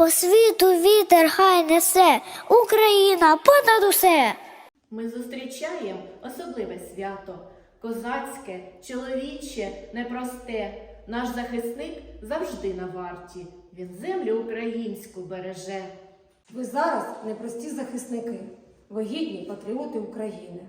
мир хай несе, Україна понад усе. Ми зустрічаємо особливе свято, козацьке, чоловіче, непросте. Наш захисник завжди на варті. Він землю українську береже. Ви зараз непрості захисники, ви гідні патріоти України.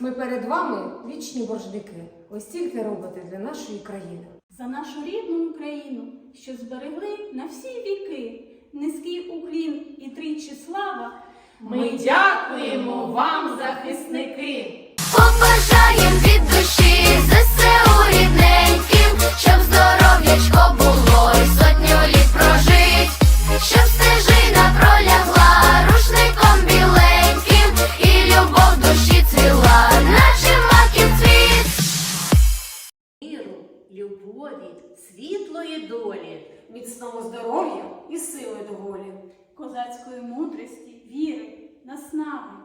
Ми перед вами вічні боржники. Ви стільки робите для нашої країни. За нашу рідну Україну, що зберегли на всі віки, низький уклін і тричі слава. Ми дякуємо вам, захисники! Побажаєм від душі ЗСУ рідненьким, щоб здоров'ячко було і сотню літ прожить, щоб стежина пролягла рушником біленьким, і любов душі цвіла, наче маків цвіт. Міру, любові, світлої долі. Міцного здоров'я і сили доволі. Козацької мудрості, віри, наснаги.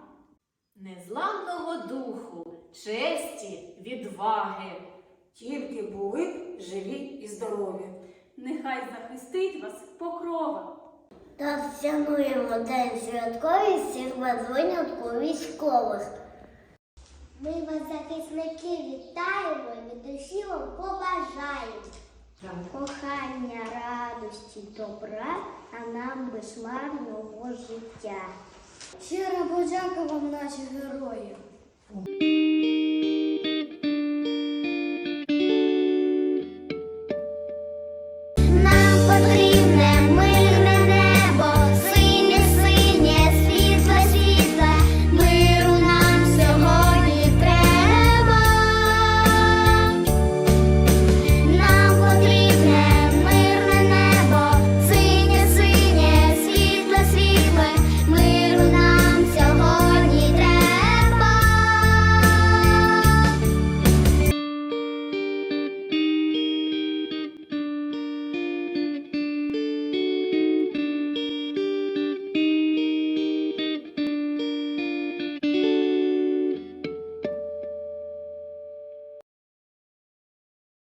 Незламного духу, честі, відваги. Тільки були живі і здорові. Нехай захистить вас покрова. Та вшануємо день святковий всіх визвонятку військових. Ми вас, захисники, вітаємо і від душі вам побажаємо. Кохання, радості, добра, а нам безмарного життя. Щиро подяка наші герої.